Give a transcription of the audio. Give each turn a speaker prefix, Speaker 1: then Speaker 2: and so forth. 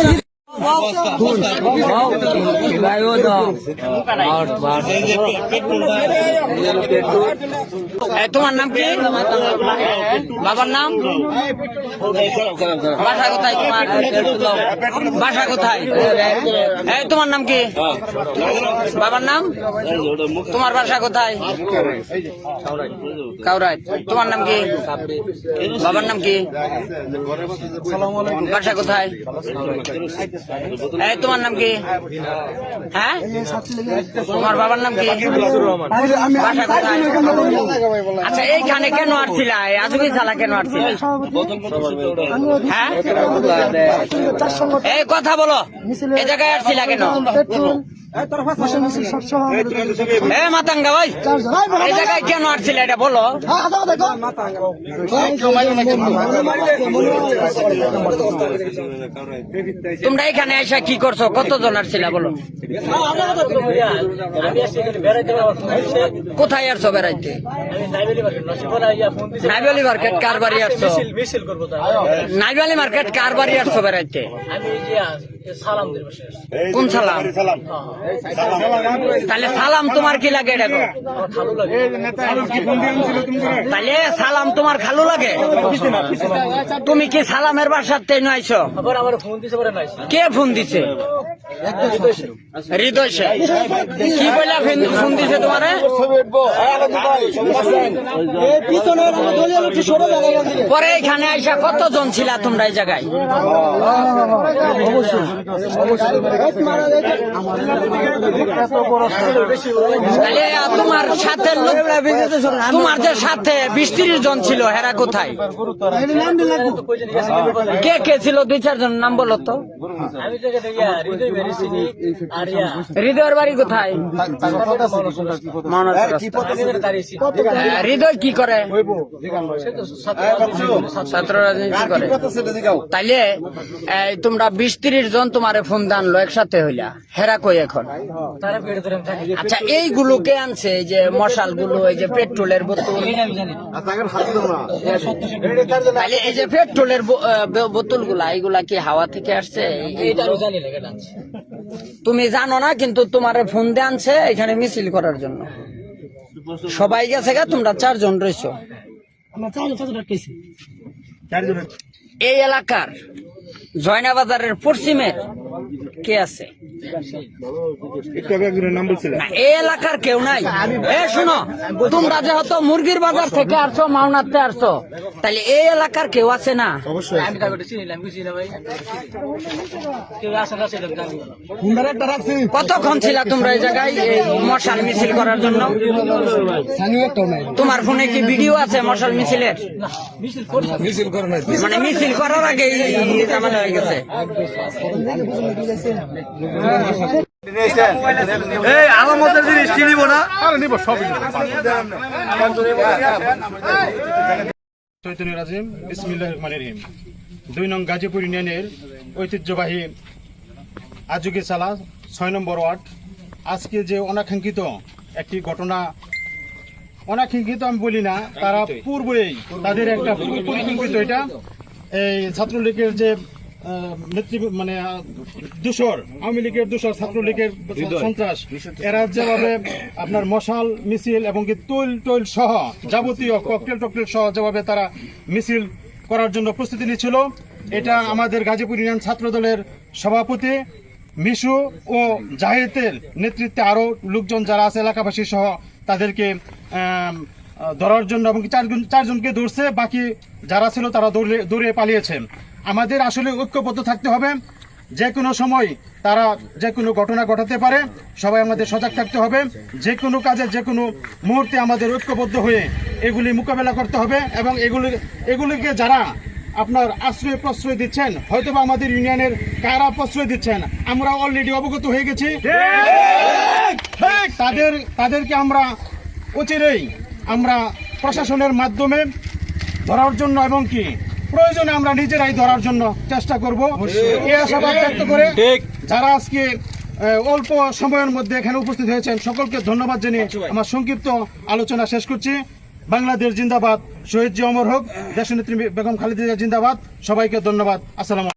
Speaker 1: এ, তোমার নাম কি? বাবার নাম? বাসা কোথায় তোমার? বাসা কোথায়? এই তোমার নাম কি? বাবার নাম? তোমার বাসা কোথায়? কাউরাই তোমার নাম কি? বাবার নাম কি? বাসা কোথায়? এই, তোমার নাম কি? হ্যাঁ? তোমার বাবার নাম কি? আচ্ছা এইখানে কেন আসছিল? আজকে সালা কেন আসছিল? হ্যাঁ? এই, কথা বলো। এই জায়গায় আসছিল কেন? মাতাঙ্গা ভাই। এই জায়গায় কেন আসছিল এটা বলো? তোমরা এখানে এসে কি করছ? কতজন আসছিল বলো? কোথায় আসছো বেড়াইতে? নাইবালি মার্কেট কার বাড়ি আসছো? নাইবালি মার্কেট কার বাড়ি আসছো বেড়াইতে?
Speaker 2: যে সালাম দিয়ে বসে আছি।
Speaker 1: কোন সালাম? তাহলে সালাম তোমার কি লাগে
Speaker 2: লাগে
Speaker 1: তাহলে সালাম তোমার খালু লাগে? তুমি কি সালামের বাসার তেন আইছো
Speaker 2: আবার আমার ফোন দিছে? পরে নাই
Speaker 1: কে ফোন দিছে হৃদয় সে কি বলে ফোন দিছে তোমারে পরে এখানে আইসা কতজন ছিলা তোমরা এই জায়গায়? তোমার সাথে তোমার যে সাথে বিশ তিরিশ জন ছিল হেরা কোথায়? কে কে ছিল? দুই চারজন নাম বলো তো। হৃদয়ের বাড়ি কোথায়?
Speaker 2: দাঁড়িয়েছি
Speaker 1: আহ, হৃদয় কি করে?
Speaker 2: ছাত্র
Speaker 1: রাজনীতি করে তাইলে তোমরা বিশ তিরিশ জন তোমারে ফোন দানলো একসাথে হইলা। হেরা কই এখন? আচ্ছা এইগুলো কে আনছে এই যে মশালগুলো এই যে পেট্রোলের বোতল। তাহলে এই যে পেট্রোলের বোতলগুলা এইগুলা কি হাওয়া থেকে আসছে? তুমি জানো না কিন্তু তোমার ফোন দিয়ে আনছে এখানে মিছিল করার জন্য। সবাই গেছে গা তোমরা চারজন রয়েছো এই এলাকার জয়না বাজারের পশ্চিমে কে আছে? এই এলাকার কেউ নাই। এ শোনো তোমরা যেহেতু মুরগির বাজার থেকে আসছো মাওনাতে আসছো তাহলে এই এলাকার কেউ আছে না? কতক্ষণ ছিল তোমরা এই জায়গায় মশাল মিছিল করার জন্য? তোমার ফোনে কি ভিডিও আছে মশাল মিছিলের? মানে মিছিল করার আগে ঝামেলা হয়ে গেছে।
Speaker 3: এই আলামতের জিনিস কিনিব না?
Speaker 4: চৈতন্য রাজিম বিসমিল্লাহ রহমান রহিম। দুই নং গাজীপুর ইউনিয়নের ঐতিহ্যবাহী আজুকে সালা ছয় নম্বর ওয়ার্ড। আজকে যে অনাকাঙ্ক্ষিত একটি ঘটনা অনাকাঙ্ক্ষিত আমি বলি না তারা পূর্বেই তাদের একটা পরিকল্পিত এটা। এই ছাত্রলীগের যে মানে দূষর আওয়ামী লীগের দূষর ছাত্রলীগের সন্ত্রাস। এরা যেভাবে আপনার মশাল মিছিল এবং কি তৈল টৈল সহ যাবতীয় ককটেল টকটেল সহ যেভাবে তারা মিছিল করার জন্য প্রস্তুতি নিচ্ছিল এটা আমাদের গাজীপুর ইউনিয়ন ছাত্র দলের সভাপতি মিশু ও জাহিদের নেতৃত্বে আরও লোকজন যারা আছে এলাকাবাসী সহ তাদেরকে ধরার জন্য এবং চারজন চারজনকে ধরছে। বাকি যারা ছিল তারা দৌড়ে দৌড়ে পালিয়েছে। আমাদের আসলে ঐক্যবদ্ধ থাকতে হবে। যে কোনো সময় তারা যে কোনো ঘটনা ঘটাতে পারে, সবাই আমাদের সজাগ থাকতে হবে। যে কোনো কাজে, যে কোনো মুহূর্তে আমাদের ঐক্যবদ্ধ হয়ে এগুলি মোকাবেলা করতে হবে এবং এগুলি এগুলিকে যারা আপনার আশ্রয় প্রশ্রয় দিচ্ছেন, হয়তোবা আমাদের ইউনিয়নের কারা প্রশ্রয় দিচ্ছেন, আমরা অলরেডি অবগত হয়ে গেছি। তাদের তাদেরকে আমরা অচিরেই আমরা প্রশাসনের মাধ্যমে ধরার জন্য এবং কি প্রয়োজনে আমরা নিজেরাই ধরার জন্য চেষ্টা করব। এই আশাবাদ ব্যক্ত করে যারা আজকে অল্প সময়ের মধ্যে এখানে উপস্থিত হয়েছেন সকলকে ধন্যবাদ জানিয়ে আমার সংক্ষিপ্ত আলোচনা শেষ করছি। বাংলাদেশ জিন্দাবাদ। শহীদ জি অমর হোক দেশনেত্রী বেগম খালেদা জিন্দাবাদ। সবাইকে ধন্যবাদ। আসসালাম